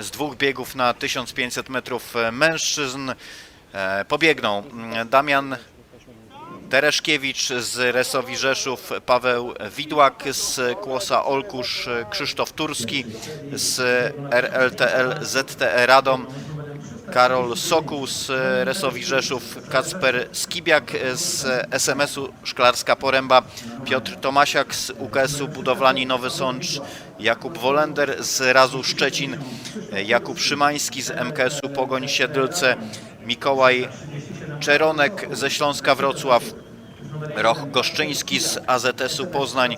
z dwóch biegów na 1500 metrów e, mężczyzn e, pobiegną mm, Damian Tereszkiewicz z Resowi Rzeszów, Paweł Widłak z Kłosa Olkusz, Krzysztof Turski z RLTL ZTE Radom, Karol Sokół z Resowi Rzeszów, Kacper Skibiak z SMS-u Szklarska Poręba, Piotr Tomasiak z UKS-u Budowlani Nowy Sącz, Jakub Wolender z Razu Szczecin, Jakub Szymański z MKS-u Pogoń Siedlce, Mikołaj Czeronek ze Śląska Wrocław, Roch Goszczyński z AZS-u Poznań,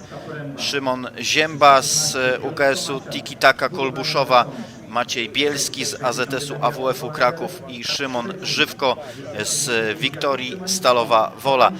Szymon Zięba z UKS-u Tiki Taka Kolbuszowa, Maciej Bielski z AZS-u AWF-u Kraków i Szymon Żywko z Wiktorii Stalowa Wola.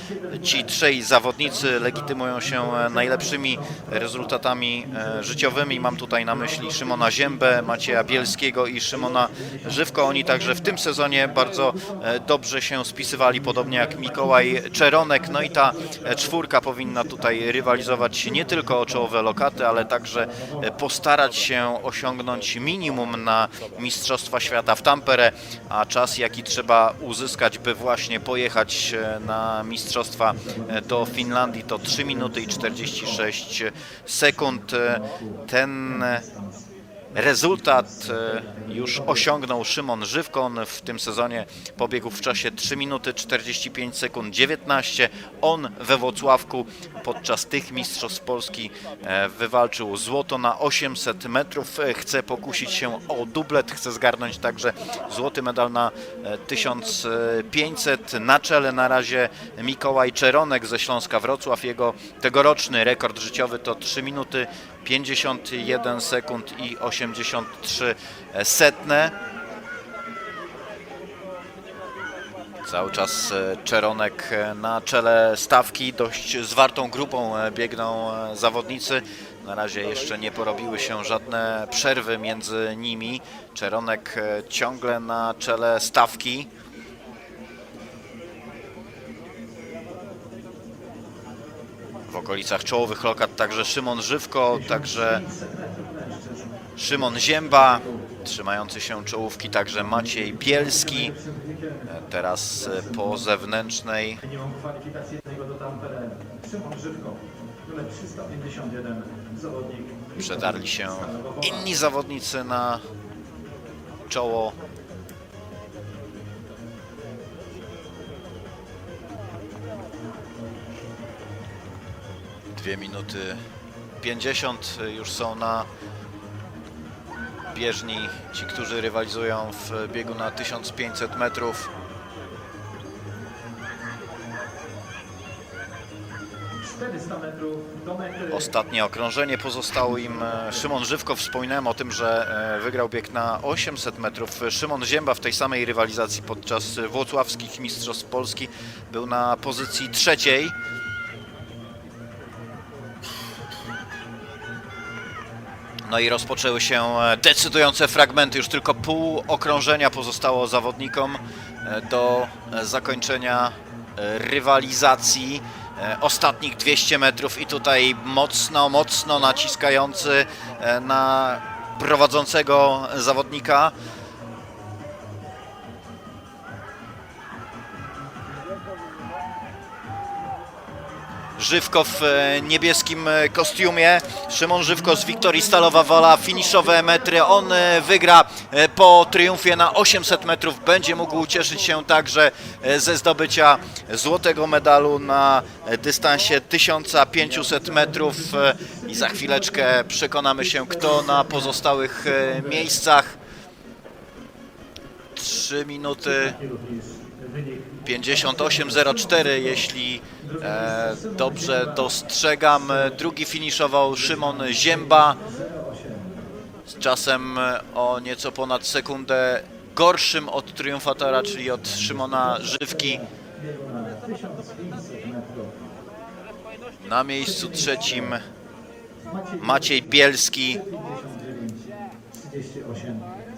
Ci trzej zawodnicy legitymują się najlepszymi rezultatami e, życiowymi. Mam tutaj na myśli Szymona Ziębę, Macieja Bielskiego i Szymona Żywko. Oni także w tym sezonie bardzo e, dobrze się spisywali, podobnie jak Mikołaj Czeronek. No i ta e, czwórka powinna tutaj rywalizować nie tylko o czołowe lokaty, ale także e, postarać się osiągnąć minimum na Mistrzostwa Świata w Tampere, a czas jaki trzeba uzyskać, by właśnie pojechać e, na Mistrzostwa e, do Finlandii to 3 minuty i 46 sekund. E, Ten Rezultat e, już osiągnął Szymon Żywko. On w tym sezonie pobiegł w czasie 3 minuty 45 sekund 19. On we Włocławku podczas tych Mistrzostw Polski e, wywalczył złoto na 800 metrów. E, Chce pokusić się o dublet, chce zgarnąć także złoty medal na e, 1500. Na czele na razie Mikołaj Czeronek ze Śląska Wrocław. Jego tegoroczny rekord życiowy to 3 minuty 51 sekund i 83 setne. Cały czas e, Czeronek e, na czele stawki, dość zwartą grupą e, biegną zawodnicy. Na razie jeszcze nie porobiły się żadne przerwy między nimi. Czeronek ciągle na czele stawki. w okolicach czołowych lokat także Szymon Żywko, także Szymon Zięba, trzymający się czołówki także Maciej Bielski. E, Teraz e, po zewnętrznej Minimum kwalifikacyjnego do Tampere. Szymon Żywko, numer 351, zawodnik. przedarli się inni zawodnicy na czoło. Dwie minuty 50 już są na bieżni ci, którzy rywalizują w biegu na 1500 metrów. 400 metrów do mety. Ostatnie okrążenie pozostało im e, Szymon Żywko. Wspominałem o tym, że e, wygrał bieg na 800 metrów. Szymon Zięba w tej samej rywalizacji podczas włocławskich Mistrzostw Polski był na pozycji trzeciej. No i rozpoczęły się e, decydujące fragmenty. Już tylko pół okrążenia pozostało zawodnikom e, do e, zakończenia rywalizacji. Ostatnich 200 metrów i tutaj mocno, mocno naciskający na prowadzącego zawodnika. Żywko w e, niebieskim e, kostiumie. Szymon Żywko z Wiktorii Stalowa Wola. Finiszowe metry. On e, wygra po triumfie na 800 metrów. Będzie mógł cieszyć się także ze zdobycia złotego medalu na dystansie 1500 metrów. I za chwileczkę przekonamy się, kto na pozostałych miejscach. 3 minuty 58.04, jeśli e, dobrze dostrzegam. Drugi finiszował Szymon Zięba z czasem e, o nieco ponad sekundę gorszym od triumfatora, czyli od Szymona Żywki. na 1500 metrów. Na miejscu trzecim Maciej Bielski. 59, 38.